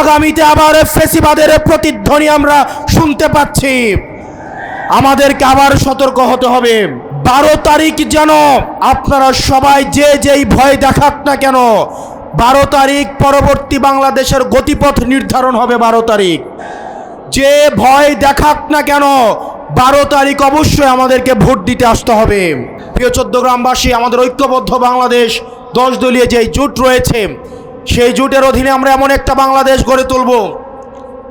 আগামীতে আবার ফেসিবাদের প্রতিধ্বনি আমরা শুনতে পাচ্ছি। আমাদেরকে আবার সতর্ক হতে হবে। বারো তারিখ যেন আপনারা সবাই যে যেই ভয় দেখাক না কেন, বারো তারিখ পরবর্তী বাংলাদেশের গতিপথ নির্ধারণ হবে বারো তারিখ। যে ভয় দেখাক না কেন, বারো তারিখ অবশ্যই আমাদেরকে ভোট দিতে আসতে হবে। প্রিয় চোদ্দ গ্রামবাসী, আমাদের ঐক্যবদ্ধ বাংলাদেশ, দশ দলীয় যে জোট রয়েছে সেই জোটের অধীনে আমরা এমন একটা বাংলাদেশ গড়ে তুলব,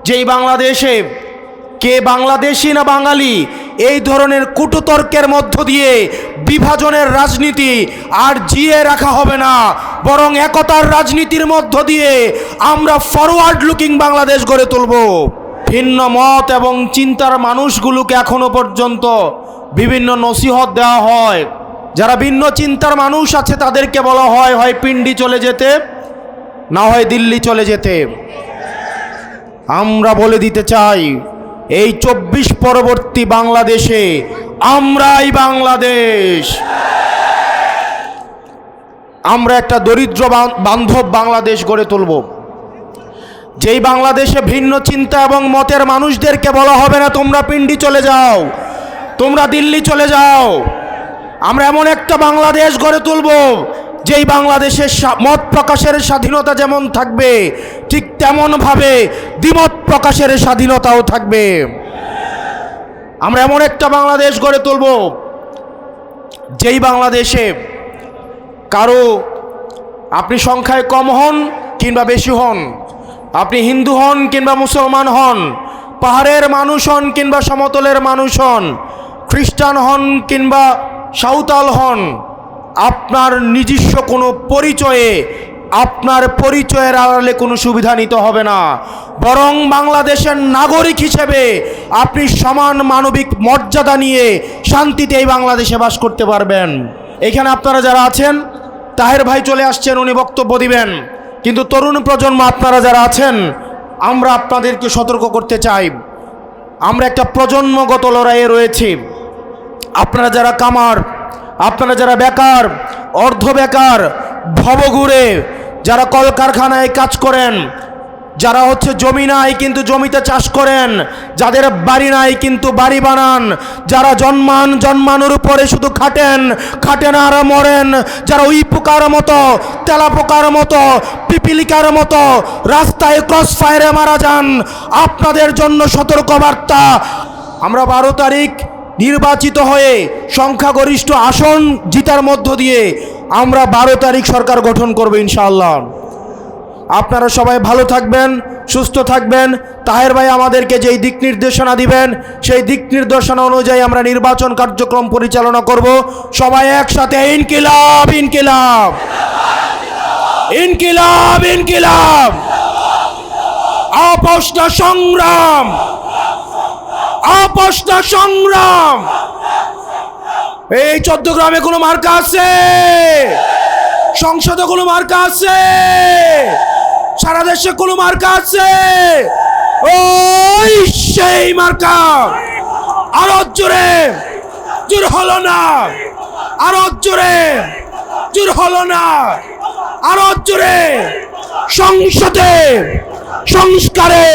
যেই বাংলাদেশে কে বাংলাদেশি না বাঙালি, এই ধরনের কুটতর্কের মধ্য দিয়ে বিভাজনের রাজনীতি আর জিয়ে রাখা হবে না। বরং একতার রাজনীতির মধ্য দিয়ে আমরা ফরওয়ার্ড লুকিং বাংলাদেশ গড়ে তুলব। ভিন্ন মত এবং চিন্তার মানুষগুলোকে এখনও পর্যন্ত বিভিন্ন নসিহত দেওয়া হয়। যারা ভিন্ন চিন্তার মানুষ আছে তাদেরকে বলা হয় হয় পিন্ডি চলে যেতে। না হয় দিল্লি চলে যেতে। আমরা বলে দিতে চাই, এই চব্বিশ পরবর্তী বাংলাদেশে আমরাই বাংলাদেশ। আমরা একটা দরিদ্র বান্ধব বাংলাদেশ গড়ে তুলব। যেই বাংলাদেশে ভিন্ন চিন্তা এবং মতের মানুষদেরকে বলা হবে না, তোমরা পিন্ডি চলে যাও, তোমরা দিল্লি চলে যাও। আমরা এমন একটা বাংলাদেশ গড়ে তুলব যেই বাংলাদেশের মত প্রকাশের স্বাধীনতা যেমন থাকবে, ঠিক তেমনভাবে দ্বিমত প্রকাশের স্বাধীনতাও থাকবে। আমরা এমন একটা বাংলাদেশ গড়ে তুলব, যেই বাংলাদেশে কারও আপনি সংখ্যায় কম হন কিংবা বেশি হন, আপনি হিন্দু হন কিংবা মুসলমান হন, পাহাড়ের মানুষ হন কিংবা সমতলের মানুষ হন, খ্রিস্টান হন কিংবা সাঁওতাল হন আপনার নিজস্ব কোনো পরিচয়ে, আপনার পরিচয়ের আড়ালে কোনো সুবিধা নিতে হবে না। বরং বাংলাদেশের নাগরিক হিসেবে আপনি সমান মানবিক মর্যাদা নিয়ে শান্তিতে এই বাংলাদেশে বাস করতে পারবেন। এখানে আপনারা যারা আছেন, তাহের ভাই চলে আসছেন, উনি বক্তব্য দিবেন। কিন্তু তরুণ প্রজন্ম আপনারা যারা আছেন, আমরা আপনাদেরকে সতর্ক করতে চাই। আমরা একটা প্রজন্মগত লড়াইয়ে রয়েছি। আপনারা যারা কামার আপনারা যারা বেকার, অর্ধ বেকার, ভবঘুরে, যারা কলকারখানায় কাজ করেন, যারা হচ্ছে জমি নাই কিন্তু জমিতে চাষ করেন, যাদের বাড়ি নাই কিন্তু বাড়ি বানান, যারা জন্মান, জন্মানোর উপরে শুধু খাটেন খাটেন আর মরেন, যারা উই পোকার মতো, তেলা পোকার মতো, পিপিলিকার মতো রাস্তায় ক্রস ফায়ারে মারা যান, আপনাদের জন্য সতর্কবার্তা। আমরা বারো তারিখ নির্বাচিত হয়ে সংখ্যাগরিষ্ঠ আসন জিতার মধ্য দিয়ে আমরা বারো তারিখ সরকার গঠন করব ইনশাআল্লাহ। আপনারা সবাই ভালো থাকবেন, সুস্থ থাকবেন। তাহের ভাই আমাদেরকে যেই দিক নির্দেশনা দিবেন, সেই দিক নির্দেশনা অনুযায়ী আমরা নির্বাচন কার্যক্রম পরিচালনা করব। সবাই একসাথে ইনকিলাব ইনকিলাব। ইনকিলাব ইনকিলাব। আপোষটা সংগ্রাম। আপোষটা সংগ্রাম। এই চোদ্দগ্রামে কোনো মার্কা আছে? সংসদে কোনো মার্কা আছে? সারা দেশে কোনো মার্কা আছে? ওই সেই মার্কা। আরও জোরে, জোর হলো না। আরও জোরে, জোর হলো না। আরও জোরে, সংসদে, সংস্কারে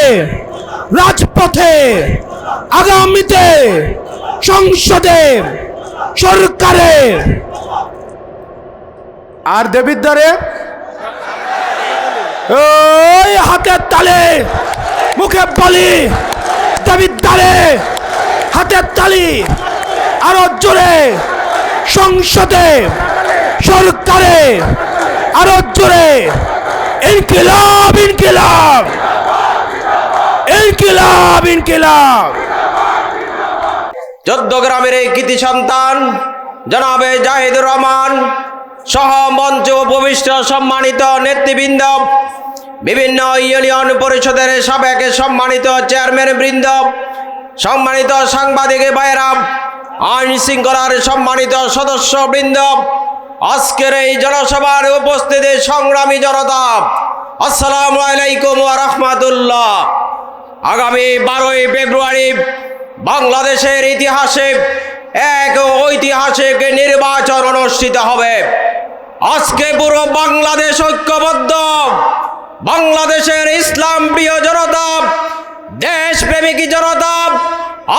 রাজপথে আগামীতে সংসদে সরকারে। আর দেবিদ্বারে ওই হাতের তালে মুখে বলি দেবিদ্বারে হাতের তালি আরও জোরে সংসদে সরকারে। আরও জোরে ইনকিলাব ইনকিলাব। চোদ্দ গ্রামের এই কৃতি সন্তান, জনাবে জাহিদুর রহমান, সহ মঞ্চ উপবিষ্ট সম্মানিত নেতৃবৃন্দ, বিভিন্ন ইউনিয়ন পরিষদের সাবেক সম্মানিত চেয়ারম্যান বৃন্দ, সম্মানিত সাংবাদিক ভাইরা আইন শৃঙ্খলার সম্মানিত সদস্য বৃন্দ আজকের এই জনসভার উপস্থিতি সংগ্রামী জনতা। আসসালামু আলাইকুম রাহমাতুল্লাহ। আগামী বারোই ফেব্রুয়ারি বাংলাদেশের ইতিহাসে এক ঐতিহাসিক নির্বাচন অনুষ্ঠিত হবে। আজকে পুরো বাংলাদেশ ঐক্যবদ্ধ। বাংলাদেশের ইসলাম প্রিয় জনতা, দেশপ্রেমিকী জনতা,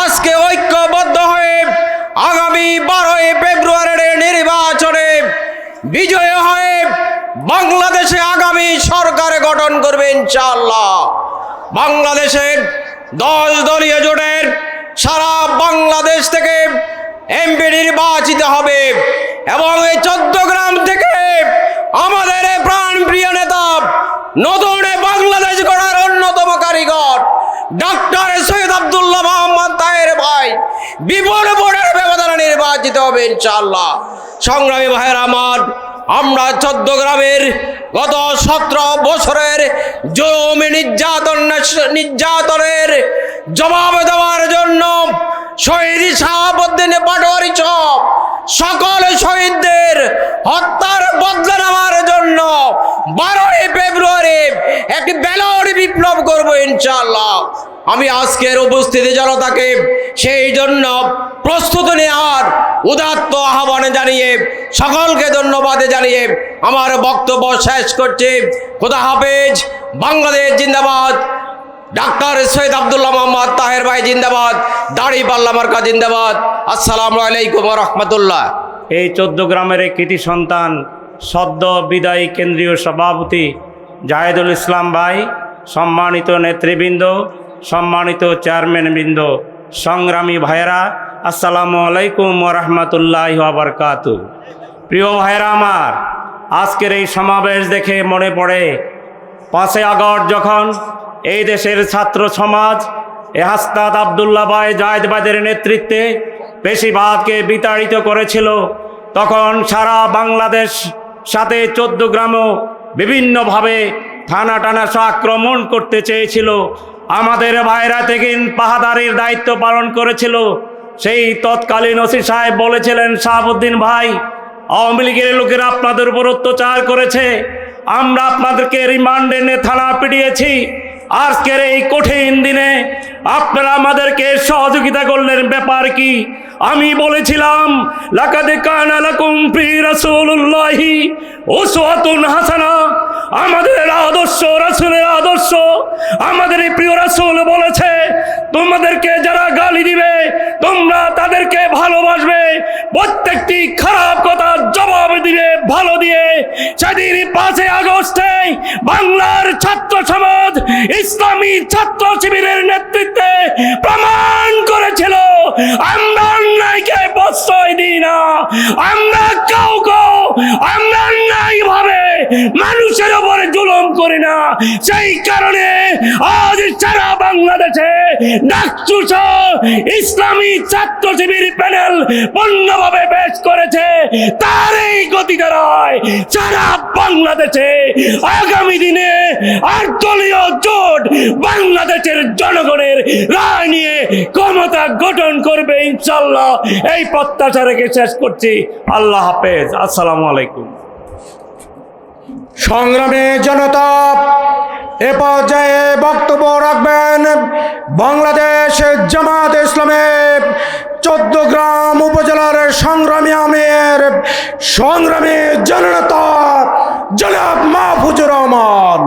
আজকে ঐক্যবদ্ধ হয়ে আগামী বারোই ফেব্রুয়ারির নির্বাচনে বিজয় হয়ে বাংলাদেশে আগামী সরকার গঠন করবে ইনশাআল্লাহ। বাংলাদেশের দল দলীয় জোটের সারা বাংলাদেশ থেকে এমপি নির্বাচিত হবে। এবং এই চোদ্দ গ্রাম থেকে আমাদের এই প্রাণপ্রিয় নেতা নতুন বাংলাদেশ গড়ার অন্যতম কারিগর ডক্টর সৈয়দ আব্দুল্লাহ মোহাম্মদ তাহের ভাই, বিপুল ভোটের ব্যবধানে নির্বাচিত হবে, ইনশাআল্লাহ। সংগ্রামী ভাইয়ের আমার, আমরা চোদ্দ গ্রামের গত সতেরো বছরের জমি নির্যাতন, নির্যাতনের জবাব দেওয়ার জন্য শহীদ শাহাবুদ্দিন পাটোয়ারি সহ সকল শহীদদের হত্যার বদলা নেওয়ার জন্য বারোই একটি ব্যালট বিপ্লব করব ইনশাআল্লাহ। আমি আজকের উপস্থিতি জনতাকে সেই জন্য প্রস্তুত নেওয়ার উদাত্ত আহ্বানে জানিয়ে, সকলকে ধন্যবাদ জানিয়ে আমার বক্তব্য শেষ করছি। খোদা হাফেজ, বাংলাদেশ জিন্দাবাদ। ডাক্তার সৈয়দ আব্দুল্লাহ মোহাম্মদ তাহের ভাই জিন্দাবাদ, দাড়ি পাল্লা মার্কা জিন্দাবাদ। আসসালামু আলাইকুম রহমতুল্লাহ। এই চোদ্দ গ্রামের কৃতি সন্তান, সদ্য বিদায়ী কেন্দ্রীয় সভাপতি জাহেদুল ইসলাম ভাই, সম্মানিত নেতৃবৃন্দ, সম্মানিত চেয়ারম্যানবৃন্দ সংগ্রামী ভাইয়েরা, আসসালামু আলাইকুম রহমতুল্লাহ আবরকাত প্রিয় ভাইরা আমার, আজকের এই সমাবেশ দেখে মনে পড়ে, পাঁচই আগস্ট যখন এই দেশের ছাত্র সমাজ, এ হাস্তাদ আবদুল্লাহ ভাই জায়দবাদের নেতৃত্বে পেশিবাদকে বিতাড়িত করেছিল, তখন সারা বাংলাদেশ সাথে চোদ্দ গ্রামও বিভিন্নভাবে থানা টানা আক্রমণ করতে চেয়েছিল। আমাদের ভাইরা থেকে পাহাদারির দায়িত্ব পালন করেছিল। সেই তৎকালীন ওসি সাহেব বলেছিলেন, শাহাবুদ্দিন ভাই, আওয়ামী লীগের লোকেরা আপনাদের উপর অত্যাচার করেছে। আমরা আপনাদেরকে রিমান্ডে নিয়ে থানা পিটিয়েছি। আজকের এই কঠিন দিনে আপনারা আমাদেরকে সহযোগিতা করলেন ব্যাপার কি? আমি বলেছিলাম, লাকাদে কানা লাকুম ফি রাসূলুল্লাহি উসওয়াতুন হাসানা। আমাদের আদর্শ, রাসূলের আদর্শ, আমাদের প্রিয় রাসূল বলেছে, তোমাদেরকে যারা গালি দিবে, তোমরা তাদেরকে ভালোবাসবে। প্রত্যেকটি খারাপ কথা জবাব সেদিন পাঁচই আগস্টে বাংলার ছাত্র সমাজ, ইসলামী ছাত্র শিবিরের নেতৃত্বে প্রমাণ করেছিল, আমরা অন্যায়কে প্রশ্রয় দিই না, আমরা কাউকে, আমরা মানুষের উপরে জুলুম করি না। সেই কারণে আজ সারা বাংলাদেশে ইসলামী ছাত্র শিবির প্যানেল পূর্ণভাবে বেশ করেছে। তার এই গতি দ্বারায় সারা বাংলাদেশে আগামী দিনে আর দলীয় জোট বাংলাদেশের জনগণের রায় নিয়ে ক্ষমতা গঠন করবে ইনশাল্লাহ এই প্রত্যাশা রেখে শেষ করছি। আল্লাহ হাফেজ। আসসালামু আলাইকুম। সংগ্রামী জনতা, এ পর্যায়ে বক্তব্য রাখবেন বাংলাদেশ জামাত ইসলামের চোদ্দ গ্রাম উপজেলার সংগ্রামী আমের, সংগ্রামী জনতা জনাব মাহফুজুর রহমান।